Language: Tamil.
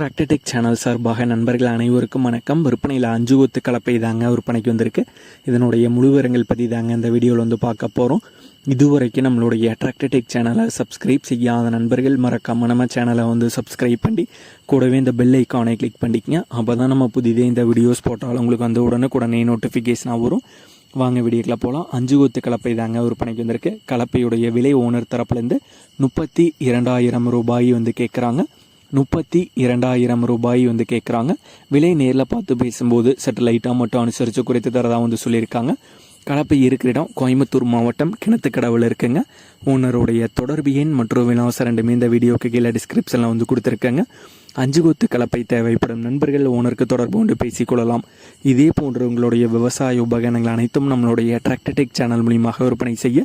டிராக்டர்டெக் சேனல் சார்பாக நண்பர்கள் அனைவருக்கும் வணக்கம். விற்பனையில் அஞ்சு கொத்து கலப்பை தாங்க விற்பனைக்கு வந்திருக்கு. இதனுடைய முழுவரங்கள் பற்றி தாங்க இந்த வீடியோவில் வந்து பார்க்க போகிறோம் இதுவரைக்கும் நம்மளுடைய டிராக்டர்டெக் சேனலை சப்ஸ்கிரைப் செய்யாத நண்பர்கள் மறக்காம நம்ம சேனலை வந்து சப்ஸ்கிரைப் பண்ணி கூடவே இந்த பெல் ஐக்கானை கிளிக் பண்ணிக்கங்க. அப்போ தான் நம்ம புதிதே இந்த வீடியோஸ் போட்டாலும் உங்களுக்கு வந்து உடனுக்குடனே நோட்டிஃபிகேஷனாக வரும். வாங்க வீடியோக்களை போகலாம் அஞ்சு கொத்து கலப்பை தாங்க விற்பனைக்கு வந்திருக்கு. கலப்பையுடைய விலை ஓனர் தரப்புலேருந்து முப்பத்தி இரண்டாயிரம் ரூபாய் வந்து கேட்குறாங்க முப்பத்தி இரண்டாயிரம் ரூபாய் வந்து கேட்குறாங்க விலை நேரில் பார்த்து பேசும்போது சற்று லைட்டாக மட்டும் அனுசரித்து குறைத்து தரதாக வந்து சொல்லியிருக்காங்க. கலப்பை இருக்கிற இடம் கோயம்புத்தூர் மாவட்டம் கிணத்துக்கடவில் இருக்குங்க. ஓனருடைய தொடர்பு எண் மற்றும் விலாசம் ரெண்டுமே இந்த வீடியோக்கு கீழே டிஸ்கிரிப்ஷனில் வந்து கொடுத்துருக்கேங்க. அஞ்சு கொத்து கலப்பை தேவைப்படும் நண்பர்கள் ஓனருக்கு தொடர்பு கொண்டு பேசிக்கொள்ளலாம். இதே போன்ற உங்களுடைய விவசாய உபகரணங்கள் அனைத்தும் நம்மளுடைய டிராக்டர்டெக் சேனல் மூலியமாக விற்பனை செய்ய